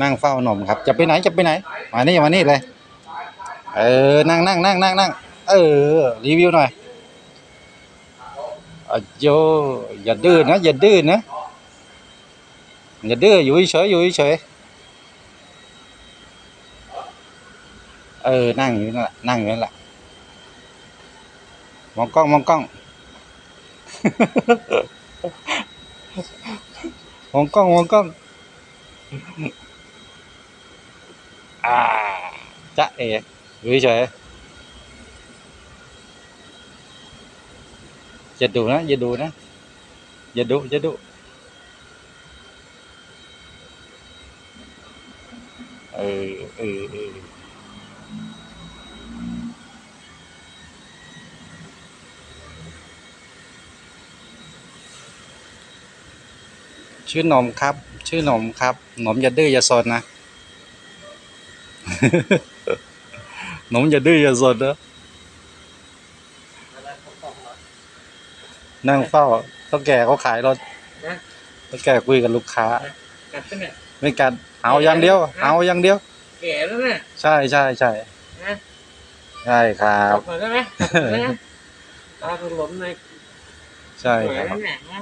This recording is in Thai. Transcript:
นั่งเฝ้าหนมครับ จะไปไหนจะไปไหน มานี่มานี่เลย เออ นั่งนั่งนั่งนั่งนั่งเออ รีวิวหน่อยอโยอย่าดื้อนะ อย่าดื้อนะ อย่าดื้ออยู่เฉยอยู่เฉยเออ นั่งอยู่นั่นแหละนั่งอยู่นั่นแหละมองกล้องมองกล้อง มองกล้องมองกล้องอ่าจ๊ะเอ๋อยู่เฉยๆอย่าดูนะ อย่าดูนะ อย่าดุอย่าดุเออเออเออ ชื่อหนมครับ ชื่อหนมครับหนมอย่าดื้ออย่าซนนะหนมอย่าดื้ออย่าซนนะนั่งเฝ้าต้องแก่เขาขายรถนะต้องแก่คุยกับลูกค้ากัดปะเนี่ยไม่กัดเอาอย่างเดียว เอาอย่างเดียว แก่แล้วเนี่ยใช่ใช่ใช่นะใช่ครัจับบหน่อยได้ไหมจับหน่อยได้ไหมตาถลนในใช่สวยครับแล้วเนี่ยนะ